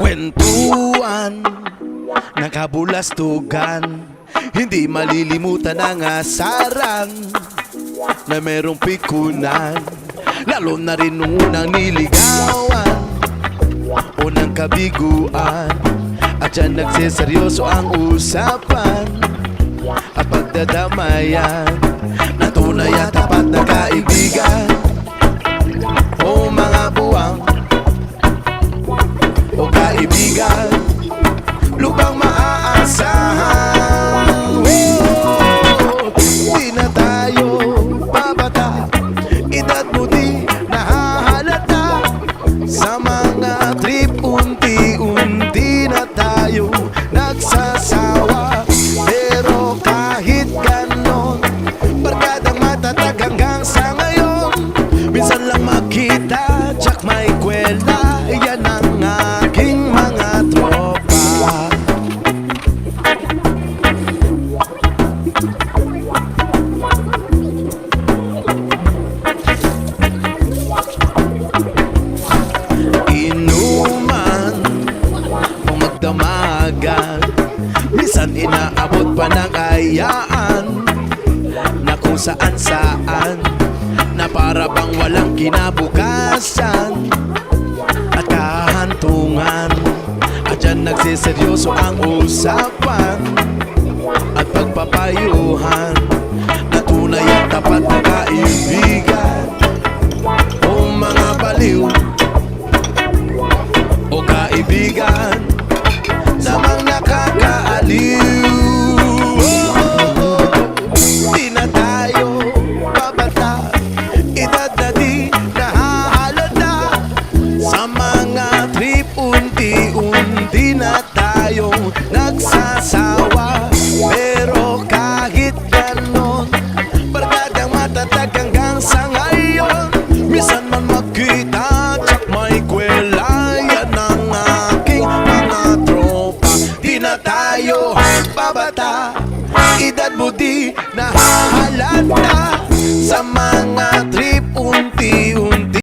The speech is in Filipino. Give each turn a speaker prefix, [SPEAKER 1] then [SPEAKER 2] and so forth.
[SPEAKER 1] Kwentuhan Nakabulastugan Hindi malilimutan ang asaran Na merong pikunan Lalo na rin nung unang niligawan Unang kabiguan. At dyan nagseseryoso ang usapan At pagdadamayan Na tunay at tapat na kaibigan Minsan inaabot pa ng ayaan Na kung saan saan Na para bang walang kinabukasan. At kahantungan At dyan nagsiseryoso ang usapan At pagpapayuhan Na tunay at tapat na kaibigan. O mga baliw o kaibigan na tayo babata. Edad mo di nahahalata